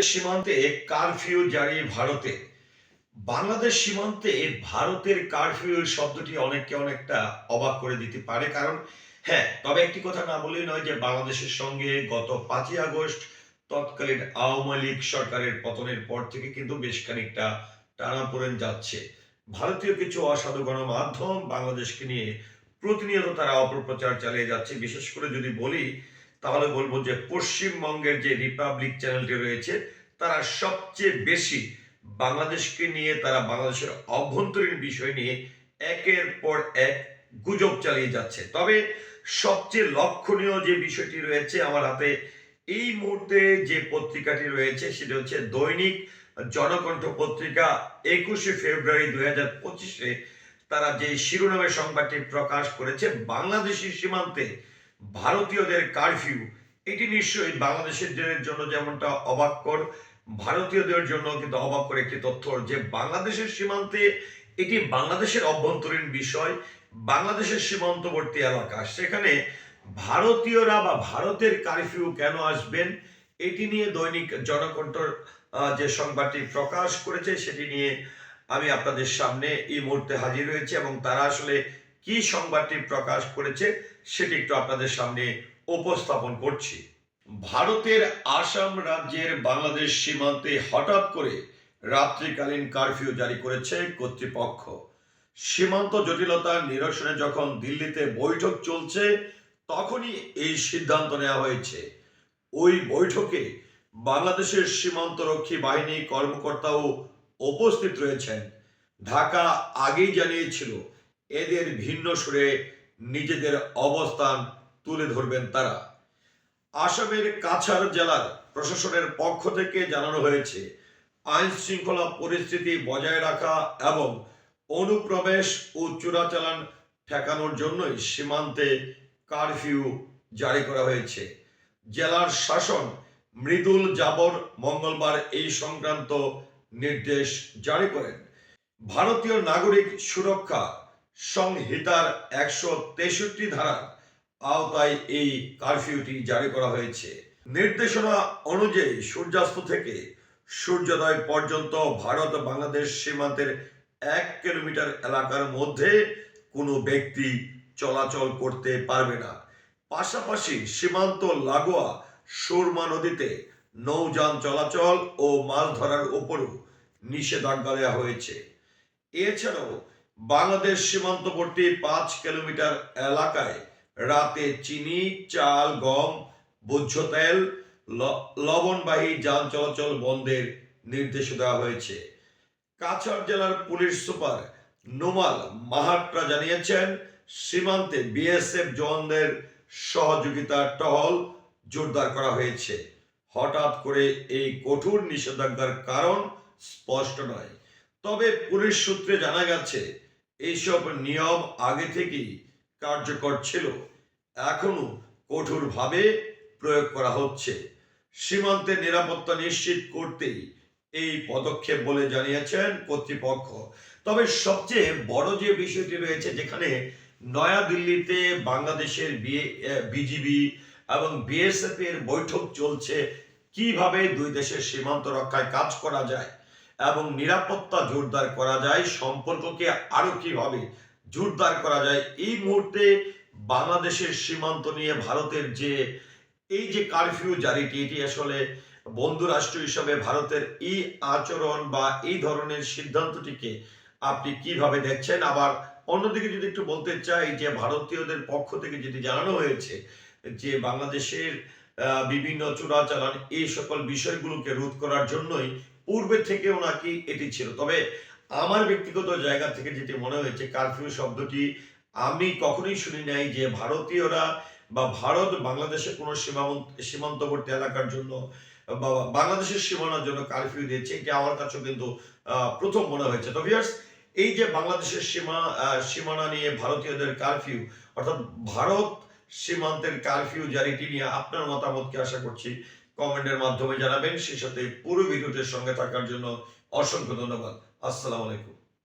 বাংলাদেশ সীমান্তে কারফিউ জারি ভারতে। বাংলাদেশ সীমান্তে ভারতের কারফিউ শব্দটি অনেককে অনেকটা অবাক করে দিতে পারে। কারণ হ্যাঁ তবে একটি কথা না বলেই নয় যে বাংলাদেশের সঙ্গে গত পাঁচই আগস্ট তৎকালীন আওয়ামী লীগ সরকারের পতনের পর থেকে কিন্তু বেশ খানিকটা টানাপোড়েন যাচ্ছে। ভারতীয় কিছু অসাধু গণমাধ্যম বাংলাদেশকে নিয়ে প্রতিনিয়ত তারা অপপ্রচার চালিয়ে যাচ্ছে। বিশেষ করে যদি বলি তাহলে বলব যে পশ্চিমবঙ্গের যে রিপাবলিক চ্যানেলটি রয়েছে, তারা সবচেয়ে বেশি বাংলাদেশকে নিয়ে, তারা বাংলাদেশের অভ্যন্তরীণ বিষয় নিয়ে একের পর এক গুজব চালিয়ে যাচ্ছে। তবে সবচেয়ে লক্ষণীয় যে বিষয়টি রয়েছে আমার হাতে, এই মুহূর্তে যে পত্রিকাটি রয়েছে, সেটি হচ্ছে দৈনিক জনকণ্ঠ পত্রিকা। একুশে ফেব্রুয়ারি দুই হাজার পঁচিশে তারা যে শিরোনামের সংবাদটি প্রকাশ করেছে, বাংলাদেশি সীমান্তে ভারতীয়দের কারফিউ এটি নিশ্চয়ই বাংলাদেশের জন্য যেমনটা অবাককর ভারতীয়দের জন্য কিন্তু অবাক অবাককর একটি তথ্য যে বাংলাদেশের সীমান্তে এটি বাংলাদেশের অভ্যন্তরীণ বিষয়, বাংলাদেশের সীমান্তবর্তী এলাকা। সেখানে ভারতীয়রা বা ভারতের কারফিউ কেন আসবেন, এটি নিয়ে দৈনিক জনকণ্ঠর যে সংবাদটি প্রকাশ করেছে সেটি নিয়ে আমি আপনাদের সামনে এই মুহূর্তে হাজির হয়েছি এবং তারা আসলে কি সংবাদটি প্রকাশ করেছে সেটি একটু আপনাদের সামনে উপস্থাপন করছি। ভারতের আসাম রাজ্যের বাংলাদেশ সীমান্তে হঠাৎ করে রাত্রিকালীন কারফিউ জারি করেছে কর্তৃপক্ষ। সীমান্ত জটিলতা নিরসনে যখন দিল্লিতে বৈঠক চলছে, তখনই এই সিদ্ধান্ত নেওয়া হয়েছে। ওই বৈঠকে বাংলাদেশের সীমান্তরক্ষী বাহিনী কর্মকর্তাও উপস্থিত রয়েছেন। ঢাকা আগেই জানিয়েছিল এদের ভিন্ন সুরে নিজেদের অবস্থান তুলে ধরবেন তারা। আসামের কাছাড় জেলার প্রশাসনের পক্ষ থেকে জানানো হয়েছে, আইন শৃঙ্খলা পরিস্থিতি বজায় রাখা এবং অনুপ্রবেশ ও চোরাচালান ঠেকানোর জন্যই সীমান্তে কারফিউ জারি করা হয়েছে। জেলার শাসন মৃদুল জাবর মঙ্গলবার এই সংক্রান্ত নির্দেশ জারি করেন। ভারতীয় নাগরিক সুরক্ষা সংহিতার একশো তেষট্টি ধারার আওতায় এই কারফিউটি জারি করা হয়েছে। নির্দেশনা অনুযায়ী সূর্যাস্ত থেকে সূর্যোদয় পর্যন্ত ভারত বাংলাদেশ সীমান্তের এক কিলোমিটার এলাকার মধ্যে কোনো ব্যক্তি চলাচল করতে পারবে না। পাশাপাশি সীমান্ত লাগোয়া সুরমা নদীতে নৌযান চলাচল ও মাছ ধরার উপরও নিষেধাজ্ঞা দেওয়া হয়েছে। এছাড়াও বাংলাদেশ সীমান্তবর্তী পাঁচ কিলোমিটার এলাকায় রাতে চিনি, চাল, গম ভোজ্য তেল লবণবাহী যান চলাচল বন্ধের নির্দেশ দেওয়া হয়েছে। কাছাড় জেলার পুলিশ সুপার নোমাল মাহাত্রা জানিয়েছেন, সীমান্তে বিএসএফ জওয়ানদের সহযোগিতা টহল জোরদার করা হয়েছে। হঠাৎ করে এই কঠোর নিষেধাজ্ঞার কারণ স্পষ্ট নয়। তবে পুলিশ সূত্রে জানা গেছে এইসব নিয়ম আগে থেকেই কার্যকর ছিল। এখনও কঠোরভাবে প্রয়োগ করা হচ্ছে। সীমান্তে নিরাপত্তা নিশ্চিত করতেই এই পদক্ষেপ বলে জানিয়েছেন কর্তৃপক্ষ। তবে সবচেয়ে বড় যে বিষয়টি রয়েছে, যেখানে নয়াদিল্লিতে বাংলাদেশের বিজিবি এবং বিএসএফ এর বৈঠক চলছে, কীভাবে দুই দেশের সীমান্ত রক্ষায় কাজ করা যায় এবং নিরাপত্তা জোরদার করা যায়। সম্পর্ককে আরও কীভাবে জোরদার করা যায়, এই মুহূর্তে বাংলাদেশের সীমান্ত নিয়ে ভারতের যে, এই যে কারফিউ জারিটি, এটি আসলে বন্ধু রাষ্ট্র হিসাবে ভারতের এই আচরণ বা এই ধরনের সিদ্ধান্তটিকে আপনি কীভাবে দেখছেন? আবার অন্যদিকে যদি একটু বলতে চাই যে, ভারতীয়দের পক্ষ থেকে যেটি জানানো হয়েছে যে, বাংলাদেশের বিভিন্ন চোরাচালান এই সকল বিষয়গুলোকে রোধ করার জন্যই পূর্বে থেকেও নাকি এটি ছিল। তবে আমার ব্যক্তিগত জায়গা থেকে যেটি মনে হয়েছে, কারফিউ শব্দটি আমি কখনোই শুনি নাই যে ভারতীয়রা বা ভারত বাংলাদেশের কোনো সীমান্ত সীমান্তবর্তী এলাকার জন্য বা বাংলাদেশের সীমানার জন্য কারফিউ দিয়েছে, এটি আমার কাছেও কিন্তু প্রথম মনে হয়েছে। তো ভিউয়ার্স এই যে বাংলাদেশের সীমা সীমানা নিয়ে ভারতীয়দের কারফিউ, অর্থাৎ ভারত সীমান্তের কারফিউ জারিটি নিয়ে আপনার মতামতকে আশা করছি কমেন্টের মাধ্যমে জানাবেন। সেই সাথে পুরো ভিডিওটির সঙ্গে থাকার জন্য অসংখ্য ধন্যবাদ। আসসালামু আলাইকুম।